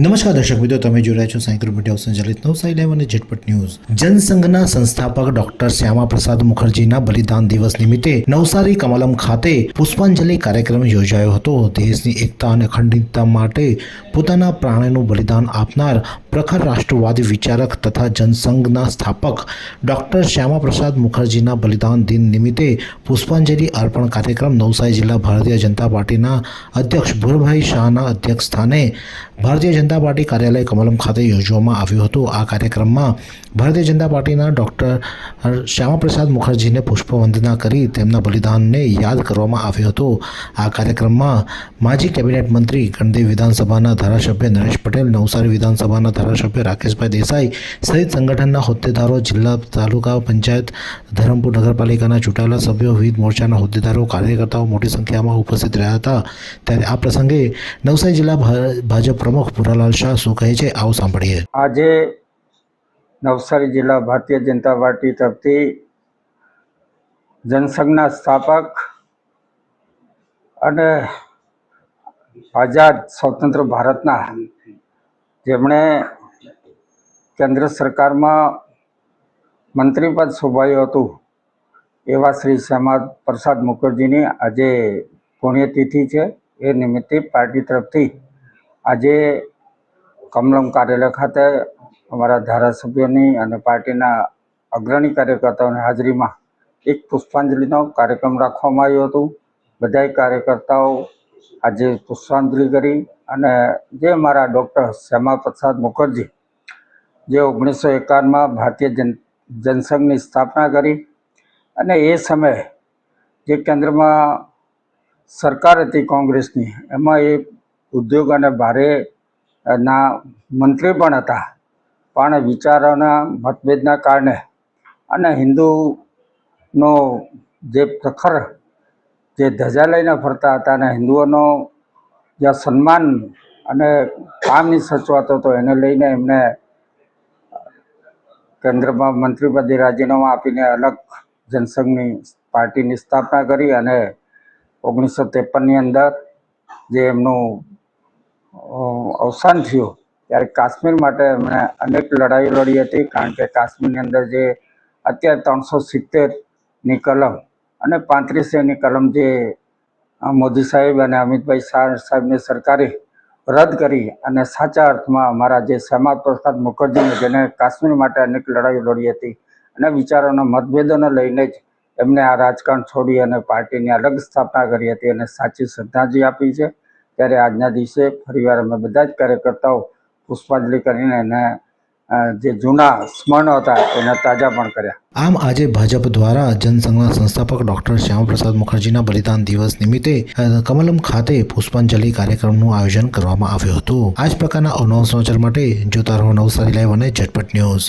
નમસ્કાર દર્શક મિત્રો, તમે જોઈ રહ્યા છો સાયકલ મીડિયા સંચાલિત નવસારી લાઈવ અને ઝટપટ ન્યૂઝ. જનસંઘના સંસ્થાપક ડોક્ટર શ્યામા પ્રસાદ મુખર્જીના બલિદાન દિવસ નિમિત્તે નવસારી કમલમ ખાતે પુષ્પાંજલિ કાર્યક્રમ યોજાયો હતો. દેશની એકતા અને અખંડિતતા માટે પોતાના પ્રાણનું બલિદાન આપનાર પ્રખર રાષ્ટ્રવાદી વિચારક તથા જનસંઘના સ્થાપક ડૉક્ટર શ્યામા પ્રસાદ મુખર્જીના બલિદાન દિન નિમિત્તે પુષ્પાંજલિ અર્પણ કાર્યક્રમ નવસારી જિલ્લા ભારતીય જનતા પાર્ટીના અધ્યક્ષ ભુરભાઈ શાહના અધ્યક્ષ સ્થાને ભારતીય જનતા પાર્ટી કાર્યાલય કમલમ ખાતે યોજવામાં આવ્યું હતું. આ કાર્યક્રમમાં ભારતીય જનતા પાર્ટીના ડૉક્ટર શ્યામાપ્રસાદ મુખર્જીને પુષ્પવંદના કરી તેમના બલિદાનને યાદ કરવામાં આવ્યું હતું. આ કાર્યક્રમમાં માજી કેબિનેટ મંત્રી ગણદેવ વિધાનસભાના ધારાસભ્ય નરેશ પટેલ, નવસારી વિધાનસભાના ધારાસભ્ય રાકેશભાઈ દેસાઈ સહિત સંગઠનના હોદ્દેદારો, જિલ્લા તાલુકા પંચાયત, ધરમપુર નગરપાલિકાના ચૂંટાયેલા સભ્યો વિવિધ મોરચાના હોદ્દેદારો, કાર્યકર્તાઓ મોટી સંખ્યામાં ઉપસ્થિત રહ્યા હતા. ત્યારે આ પ્રસંગે નવસારી જિલ્લા ભાજપ પ્રમુખ પુરાલાલ શાહ શું કહે છે, આવું સાંભળીએ. આજે નવસારી જિલ્લા ભારતીય જનતા પાર્ટી તરફથી જનસંઘના સ્થાપક અને આઝાદ સ્વતંત્ર ભારતના જેમણે કેન્દ્ર સરકારમાં મંત્રીપદ શોભાયું હતું, એવા શ્રી શ્યામા પ્રસાદ મુખર્જીની આજે પુણ્યતિથિ છે. એ નિમિત્તે પાર્ટી તરફથી આજે કમલમ કાર્યાલય ખાતે અમારા ધારાસભ્યોની અને પાર્ટીના અગ્રણી કાર્યકર્તાઓની હાજરીમાં એક પુષ્પાંજલિનો કાર્યક્રમ રાખવામાં આવ્યો હતો. બધાય કાર્યકર્તાઓ આજે પુષ્પાંજલિ કરી અને જે મારા ડૉક્ટર શ્યામા પ્રસાદ મુખર્જી, જે ઓગણીસો એકાવનમાં ભારતીય જન, જનસંઘની સ્થાપના કરી અને એ સમયે જે કેન્દ્રમાં સરકાર હતી કોંગ્રેસની, એમાં એ ઉદ્યોગ અને ભારે ના મંત્રી પણ હતા. પણ વિચારોના મતભેદના કારણે અને હિન્દુનો જે પ્રખર જે ધજા લઈને ફરતા હતા અને હિન્દુઓનો જે સન્માન અને કામની સચવાતો હતો, એને લઈને એમને કેન્દ્રમાં મંત્રીપદે રાજીનામા આપીને અલગ જનસંઘની પાર્ટીની સ્થાપના કરી અને ઓગણીસો ત્રેપનની અંદર જે એમનું અવસાન થયું, ત્યારે કાશ્મીર માટે એમણે અનેક લડાઈઓ લડી હતી, કારણ કે કાશ્મીરની અંદર જે અત્યારે ત્રણસો સિત્તેરની કલમ અને પાંત્રીસ એની કલમ જે મોદી સાહેબ અને અમિતભાઈ શાહ સાહેબની સરકારે રદ કરી અને સાચા અર્થમાં અમારા જે શ્યામા પ્રસાદ મુખર્જીને જેને કાશ્મીર માટે અનેક લડાઈઓ લડી હતી અને વિચારોના મતભેદોને લઈને જ એમને આ રાજકારણ છોડી અને પાર્ટીની અલગ સ્થાપના કરી હતી અને સાચી શ્રદ્ધાંજલિ આપી છે. ત્યારે આજના દિવસે ફરીવાર અમે બધા જ કાર્યકર્તાઓ પુષ્પાંજલિ કરીને એને જે જૂના સ્મરણો હતા એને તાજા પણ કર્યા. આમ આજે ભાજપ દ્વારા જનસંઘના સંસ્થાપક ડોક્ટર શ્યામપ્રસાદ મુખર્જીના બલિદાન દિવસ નિમિત્તે કમલમ ખાતે પુષ્પાંજલિ કાર્યક્રમનું આયોજન કરવામાં આવ્યું હતું. આ જ પ્રકારના અવનવ સમાચાર માટે જોતા રહો નવસારી લાઈવ અને ઝટપટ ન્યૂઝ.